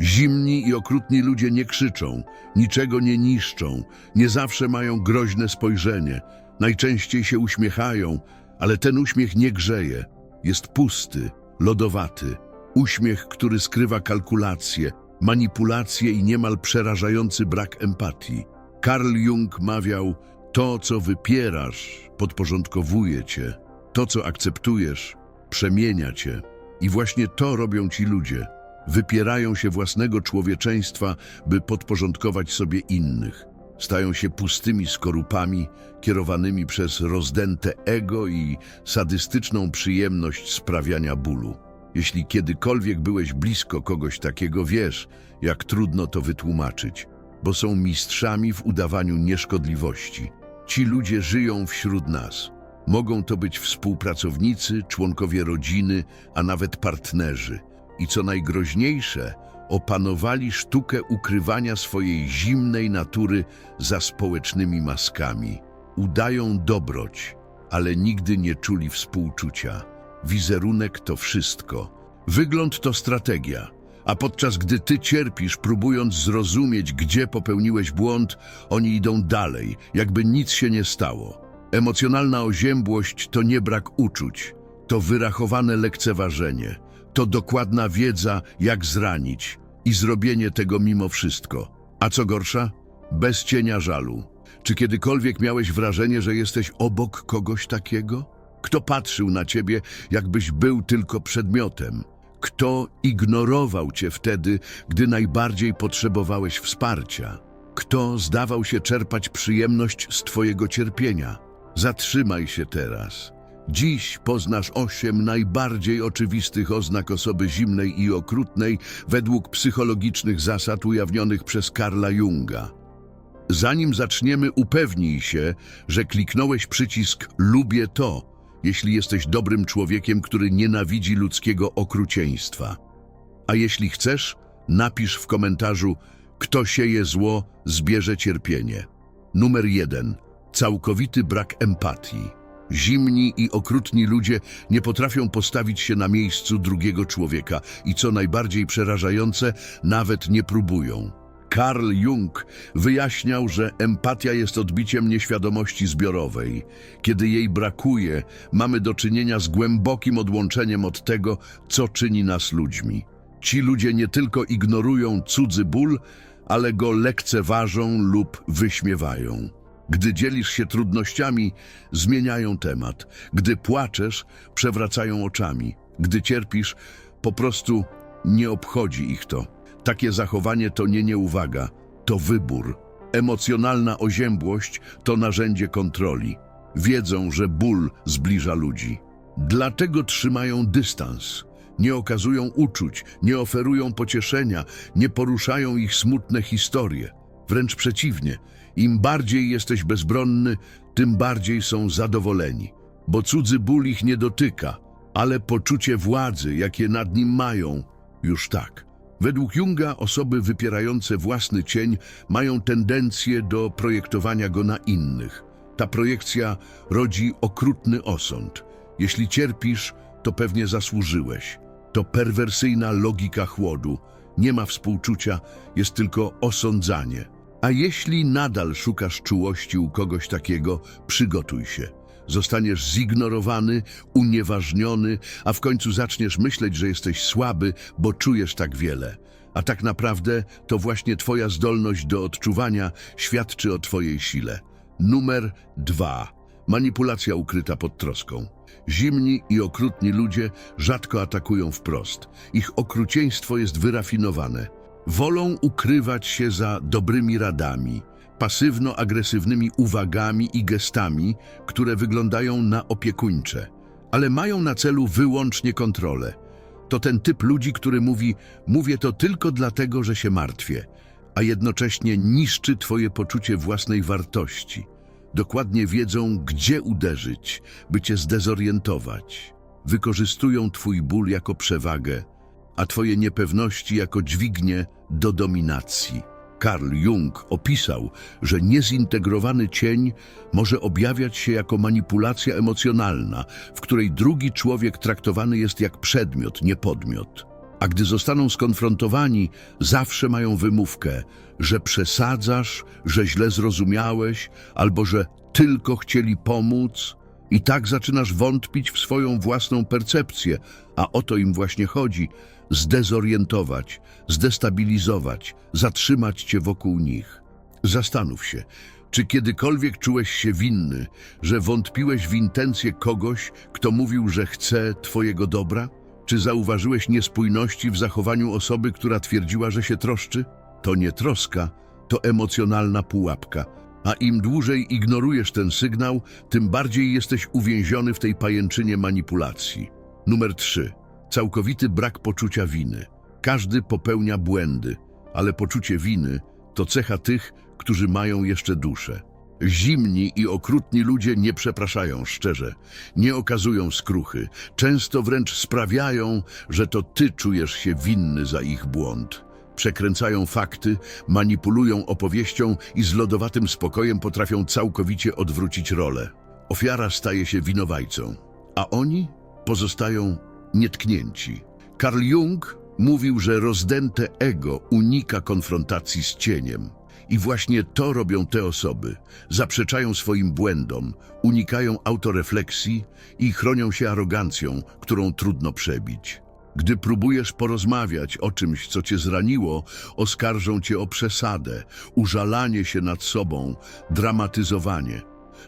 Zimni i okrutni ludzie nie krzyczą, niczego nie niszczą, nie zawsze mają groźne spojrzenie, najczęściej się uśmiechają, ale ten uśmiech nie grzeje, jest pusty, lodowaty. Uśmiech, który skrywa kalkulacje, manipulacje i niemal przerażający brak empatii. Karl Jung mawiał, to co wypierasz, podporządkowuje cię, to co akceptujesz, przemienia cię. I właśnie to robią ci ludzie. Wypierają się własnego człowieczeństwa, by podporządkować sobie innych. Stają się pustymi skorupami, kierowanymi przez rozdęte ego i sadystyczną przyjemność sprawiania bólu. Jeśli kiedykolwiek byłeś blisko kogoś takiego, wiesz, jak trudno to wytłumaczyć, bo są mistrzami w udawaniu nieszkodliwości. Ci ludzie żyją wśród nas. Mogą to być współpracownicy, członkowie rodziny, a nawet partnerzy. I co najgroźniejsze, opanowali sztukę ukrywania swojej zimnej natury za społecznymi maskami. Udają dobroć, ale nigdy nie czuli współczucia. Wizerunek to wszystko. Wygląd to strategia. A podczas gdy ty cierpisz, próbując zrozumieć, gdzie popełniłeś błąd, oni idą dalej, jakby nic się nie stało. Emocjonalna oziębłość to nie brak uczuć, to wyrachowane lekceważenie, to dokładna wiedza, jak zranić i zrobienie tego mimo wszystko. A co gorsza? Bez cienia żalu. Czy kiedykolwiek miałeś wrażenie, że jesteś obok kogoś takiego? Kto patrzył na ciebie, jakbyś był tylko przedmiotem? Kto ignorował cię wtedy, gdy najbardziej potrzebowałeś wsparcia? Kto zdawał się czerpać przyjemność z twojego cierpienia? Zatrzymaj się teraz. Dziś poznasz osiem najbardziej oczywistych oznak osoby zimnej i okrutnej według psychologicznych zasad ujawnionych przez Karla Junga. Zanim zaczniemy, upewnij się, że kliknąłeś przycisk Lubię to, jeśli jesteś dobrym człowiekiem, który nienawidzi ludzkiego okrucieństwa. A jeśli chcesz, napisz w komentarzu Kto sieje zło, zbierze cierpienie. Numer jeden. Całkowity brak empatii. Zimni i okrutni ludzie nie potrafią postawić się na miejscu drugiego człowieka i co najbardziej przerażające, nawet nie próbują. Karl Jung wyjaśniał, że empatia jest odbiciem nieświadomości zbiorowej. Kiedy jej brakuje, mamy do czynienia z głębokim odłączeniem od tego, co czyni nas ludźmi. Ci ludzie nie tylko ignorują cudzy ból, ale go lekceważą lub wyśmiewają. Gdy dzielisz się trudnościami, zmieniają temat. Gdy płaczesz, przewracają oczami. Gdy cierpisz, po prostu nie obchodzi ich to. Takie zachowanie to nie nieuwaga, to wybór. Emocjonalna oziębłość to narzędzie kontroli. Wiedzą, że ból zbliża ludzi. Dlatego trzymają dystans. Nie okazują uczuć, nie oferują pocieszenia, nie poruszają ich smutne historie. Wręcz przeciwnie, im bardziej jesteś bezbronny, tym bardziej są zadowoleni, bo cudzy ból ich nie dotyka, ale poczucie władzy, jakie nad nim mają, już tak. Według Junga osoby wypierające własny cień mają tendencję do projektowania go na innych. Ta projekcja rodzi okrutny osąd. Jeśli cierpisz, to pewnie zasłużyłeś. To perwersyjna logika chłodu. Nie ma współczucia, jest tylko osądzanie. A jeśli nadal szukasz czułości u kogoś takiego, przygotuj się. Zostaniesz zignorowany, unieważniony, a w końcu zaczniesz myśleć, że jesteś słaby, bo czujesz tak wiele. A tak naprawdę to właśnie Twoja zdolność do odczuwania świadczy o Twojej sile. Numer dwa. Manipulacja ukryta pod troską. Zimni i okrutni ludzie rzadko atakują wprost. Ich okrucieństwo jest wyrafinowane. Wolą ukrywać się za dobrymi radami, pasywno-agresywnymi uwagami i gestami, które wyglądają na opiekuńcze, ale mają na celu wyłącznie kontrolę. To ten typ ludzi, który mówi: Mówię to tylko dlatego, że się martwię, a jednocześnie niszczy Twoje poczucie własnej wartości. Dokładnie wiedzą, gdzie uderzyć, by Cię zdezorientować. Wykorzystują Twój ból jako przewagę, a Twoje niepewności jako dźwignię do dominacji. Karl Jung opisał, że niezintegrowany cień może objawiać się jako manipulacja emocjonalna, w której drugi człowiek traktowany jest jak przedmiot, nie podmiot. A gdy zostaną skonfrontowani, zawsze mają wymówkę, że przesadzasz, że źle zrozumiałeś, albo że tylko chcieli pomóc. I tak zaczynasz wątpić w swoją własną percepcję, a o to im właśnie chodzi zdezorientować, zdestabilizować, zatrzymać cię wokół nich. Zastanów się, czy kiedykolwiek czułeś się winny, że wątpiłeś w intencje kogoś, kto mówił, że chce twojego dobra? Czy zauważyłeś niespójności w zachowaniu osoby, która twierdziła, że się troszczy? To nie troska, to emocjonalna pułapka. A im dłużej ignorujesz ten sygnał, tym bardziej jesteś uwięziony w tej pajęczynie manipulacji. Numer 3. Całkowity brak poczucia winy. Każdy popełnia błędy, ale poczucie winy to cecha tych, którzy mają jeszcze duszę. Zimni i okrutni ludzie nie przepraszają szczerze, nie okazują skruchy, często wręcz sprawiają, że to ty czujesz się winny za ich błąd. Przekręcają fakty, manipulują opowieścią i z lodowatym spokojem potrafią całkowicie odwrócić rolę. Ofiara staje się winowajcą, a oni pozostają nietknięci. Carl Jung mówił, że rozdęte ego unika konfrontacji z cieniem. I właśnie to robią te osoby. Zaprzeczają swoim błędom, unikają autorefleksji i chronią się arogancją, którą trudno przebić. Gdy próbujesz porozmawiać o czymś, co cię zraniło, oskarżą cię o przesadę, użalanie się nad sobą, dramatyzowanie.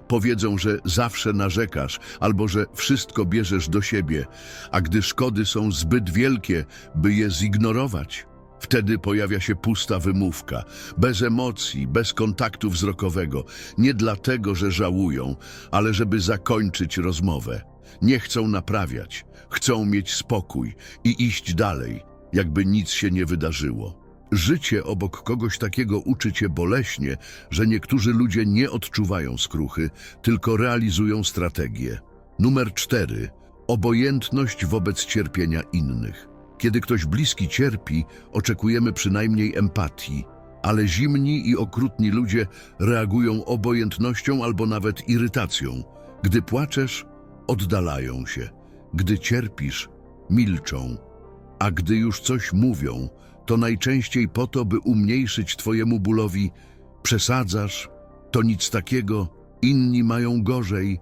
Powiedzą, że zawsze narzekasz albo że wszystko bierzesz do siebie, a gdy szkody są zbyt wielkie, by je zignorować, wtedy pojawia się pusta wymówka, bez emocji, bez kontaktu wzrokowego, nie dlatego, że żałują, ale żeby zakończyć rozmowę. Nie chcą naprawiać, chcą mieć spokój i iść dalej, jakby nic się nie wydarzyło. Życie obok kogoś takiego uczy cię boleśnie, że niektórzy ludzie nie odczuwają skruchy, tylko realizują strategię. Numer cztery. Obojętność wobec cierpienia innych. Kiedy ktoś bliski cierpi, oczekujemy przynajmniej empatii, ale zimni i okrutni ludzie reagują obojętnością albo nawet irytacją. Gdy płaczesz, oddalają się. Gdy cierpisz, milczą. A gdy już coś mówią, to najczęściej po to, by umniejszyć twojemu bólowi przesadzasz, to nic takiego, inni mają gorzej.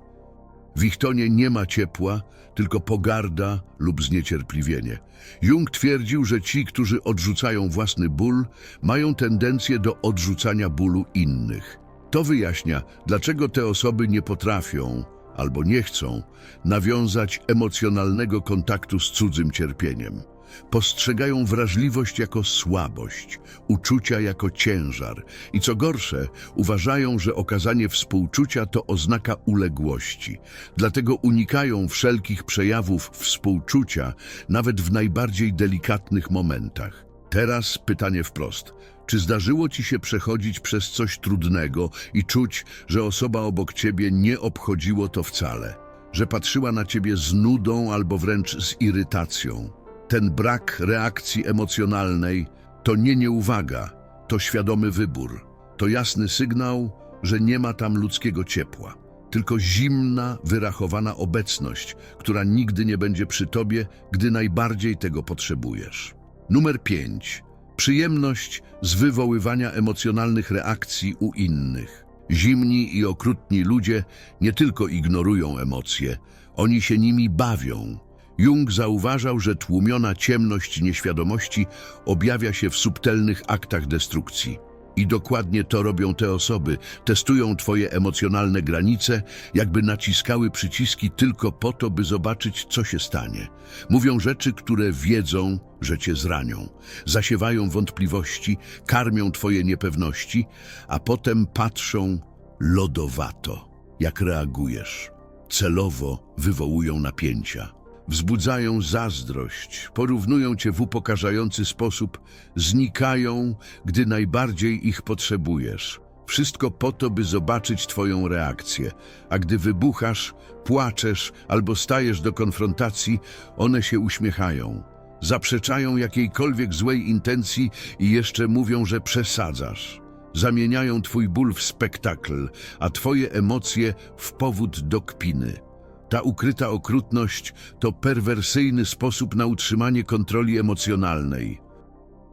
W ich tonie nie ma ciepła, tylko pogarda lub zniecierpliwienie. Jung twierdził, że ci, którzy odrzucają własny ból, mają tendencję do odrzucania bólu innych. To wyjaśnia, dlaczego te osoby nie potrafią albo nie chcą nawiązać emocjonalnego kontaktu z cudzym cierpieniem. Postrzegają wrażliwość jako słabość, uczucia jako ciężar i co gorsze, uważają, że okazanie współczucia to oznaka uległości. Dlatego unikają wszelkich przejawów współczucia, nawet w najbardziej delikatnych momentach. Teraz pytanie wprost. Czy zdarzyło ci się przechodzić przez coś trudnego i czuć, że osoba obok ciebie nie obchodziło to wcale? Że patrzyła na ciebie z nudą albo wręcz z irytacją? Ten brak reakcji emocjonalnej to nie nieuwaga, to świadomy wybór. To jasny sygnał, że nie ma tam ludzkiego ciepła. Tylko zimna, wyrachowana obecność, która nigdy nie będzie przy tobie, gdy najbardziej tego potrzebujesz. Numer 5. Przyjemność z wywoływania emocjonalnych reakcji u innych. Zimni i okrutni ludzie nie tylko ignorują emocje, oni się nimi bawią. Jung zauważał, że tłumiona ciemność nieświadomości objawia się w subtelnych aktach destrukcji. I dokładnie to robią te osoby, testują twoje emocjonalne granice, jakby naciskały przyciski tylko po to, by zobaczyć, co się stanie. Mówią rzeczy, które wiedzą, że cię zranią. Zasiewają wątpliwości, karmią twoje niepewności, a potem patrzą lodowato, jak reagujesz. Celowo wywołują napięcia. Wzbudzają zazdrość, porównują cię w upokarzający sposób, znikają, gdy najbardziej ich potrzebujesz. Wszystko po to, by zobaczyć twoją reakcję, a gdy wybuchasz, płaczesz albo stajesz do konfrontacji, one się uśmiechają. Zaprzeczają jakiejkolwiek złej intencji i jeszcze mówią, że przesadzasz. Zamieniają twój ból w spektakl, a twoje emocje w powód do kpiny. Ta ukryta okrutność to perwersyjny sposób na utrzymanie kontroli emocjonalnej.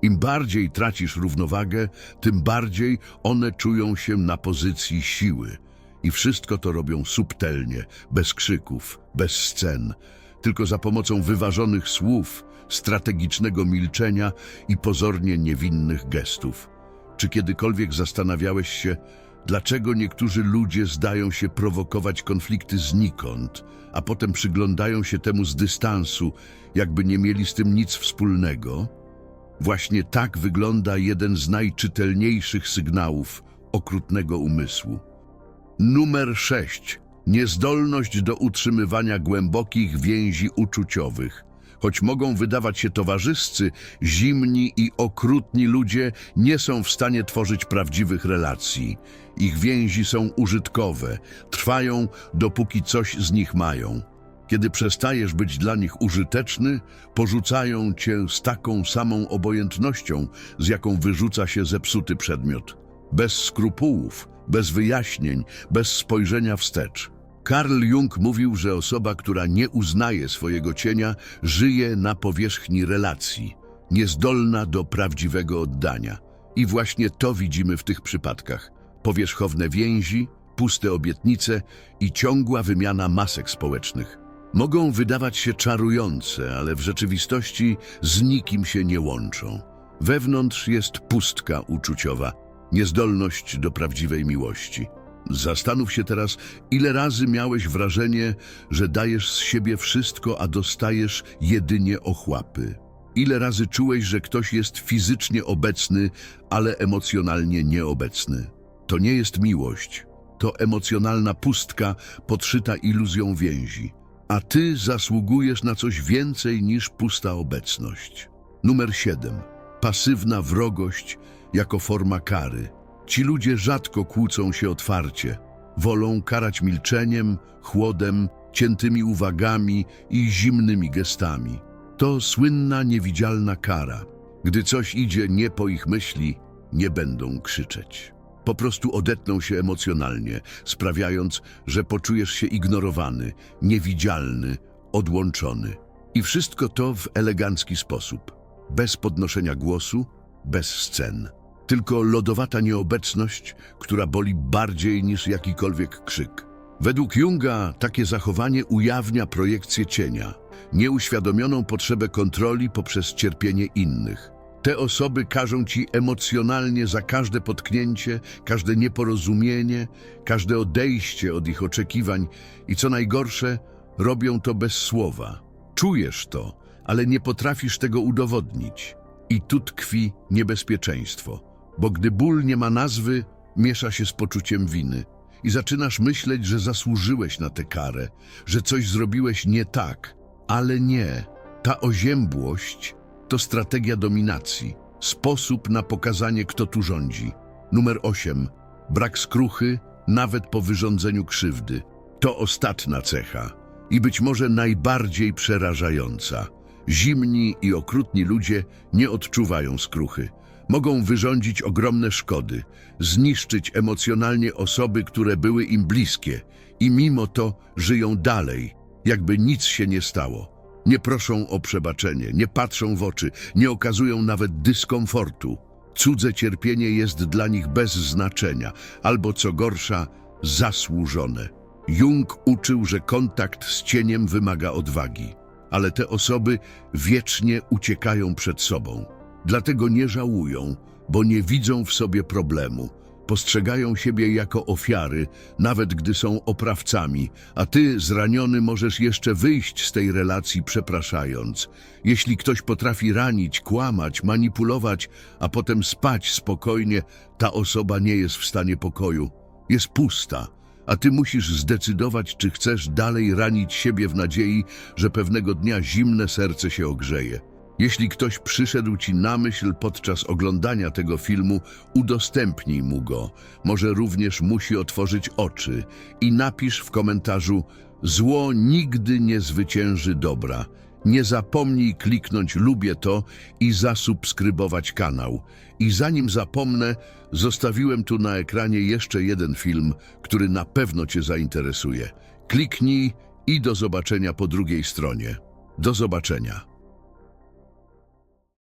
Im bardziej tracisz równowagę, tym bardziej one czują się na pozycji siły. I wszystko to robią subtelnie, bez krzyków, bez scen, tylko za pomocą wyważonych słów, strategicznego milczenia i pozornie niewinnych gestów. Czy kiedykolwiek zastanawiałeś się, dlaczego niektórzy ludzie zdają się prowokować konflikty znikąd, a potem przyglądają się temu z dystansu, jakby nie mieli z tym nic wspólnego? Właśnie tak wygląda jeden z najczytelniejszych sygnałów okrutnego umysłu. Numer 6. Niezdolność do utrzymywania głębokich więzi uczuciowych. Choć mogą wydawać się towarzyscy, zimni i okrutni ludzie nie są w stanie tworzyć prawdziwych relacji. Ich więzi są użytkowe, trwają dopóki coś z nich mają. Kiedy przestajesz być dla nich użyteczny, porzucają cię z taką samą obojętnością, z jaką wyrzuca się zepsuty przedmiot. Bez skrupułów, bez wyjaśnień, bez spojrzenia wstecz. Karl Jung mówił, że osoba, która nie uznaje swojego cienia, żyje na powierzchni relacji, niezdolna do prawdziwego oddania. I właśnie to widzimy w tych przypadkach. Powierzchowne więzi, puste obietnice i ciągła wymiana masek społecznych. Mogą wydawać się czarujące, ale w rzeczywistości z nikim się nie łączą. Wewnątrz jest pustka uczuciowa, niezdolność do prawdziwej miłości. Zastanów się teraz, ile razy miałeś wrażenie, że dajesz z siebie wszystko, a dostajesz jedynie ochłapy. Ile razy czułeś, że ktoś jest fizycznie obecny, ale emocjonalnie nieobecny. To nie jest miłość, to emocjonalna pustka podszyta iluzją więzi. A ty zasługujesz na coś więcej niż pusta obecność. Numer 7. Pasywna wrogość jako forma kary. Ci ludzie rzadko kłócą się otwarcie. Wolą karać milczeniem, chłodem, ciętymi uwagami i zimnymi gestami. To słynna, niewidzialna kara. Gdy coś idzie nie po ich myśli, nie będą krzyczeć. Po prostu odetną się emocjonalnie, sprawiając, że poczujesz się ignorowany, niewidzialny, odłączony. I wszystko to w elegancki sposób, bez podnoszenia głosu, bez scen. Tylko lodowata nieobecność, która boli bardziej niż jakikolwiek krzyk. Według Junga takie zachowanie ujawnia projekcję cienia, nieuświadomioną potrzebę kontroli poprzez cierpienie innych. Te osoby każą ci emocjonalnie za każde potknięcie, każde nieporozumienie, każde odejście od ich oczekiwań i co najgorsze, robią to bez słowa. Czujesz to, ale nie potrafisz tego udowodnić. I tu tkwi niebezpieczeństwo, bo gdy ból nie ma nazwy, miesza się z poczuciem winy i zaczynasz myśleć, że zasłużyłeś na tę karę, że coś zrobiłeś nie tak, ale nie. Ta oziębłość to strategia dominacji, sposób na pokazanie, kto tu rządzi. Numer 8. Brak skruchy, nawet po wyrządzeniu krzywdy. To ostatnia cecha i być może najbardziej przerażająca. Zimni i okrutni ludzie nie odczuwają skruchy. Mogą wyrządzić ogromne szkody, zniszczyć emocjonalnie osoby, które były im bliskie i mimo to żyją dalej, jakby nic się nie stało. Nie proszą o przebaczenie, nie patrzą w oczy, nie okazują nawet dyskomfortu. Cudze cierpienie jest dla nich bez znaczenia, albo co gorsza, zasłużone. Jung uczył, że kontakt z cieniem wymaga odwagi, ale te osoby wiecznie uciekają przed sobą. Dlatego nie żałują, bo nie widzą w sobie problemu. Postrzegają siebie jako ofiary, nawet gdy są oprawcami, a ty, zraniony, możesz jeszcze wyjść z tej relacji przepraszając. Jeśli ktoś potrafi ranić, kłamać, manipulować, a potem spać spokojnie, ta osoba nie jest w stanie pokoju. Jest pusta, a ty musisz zdecydować, czy chcesz dalej ranić siebie w nadziei, że pewnego dnia zimne serce się ogrzeje. Jeśli ktoś przyszedł ci na myśl podczas oglądania tego filmu, udostępnij mu go. Może również musi otworzyć oczy i napisz w komentarzu Zło nigdy nie zwycięży dobra. Nie zapomnij kliknąć lubię to i zasubskrybować kanał. I zanim zapomnę, zostawiłem tu na ekranie jeszcze jeden film, który na pewno Cię zainteresuje. Kliknij I do zobaczenia po drugiej stronie. Do zobaczenia.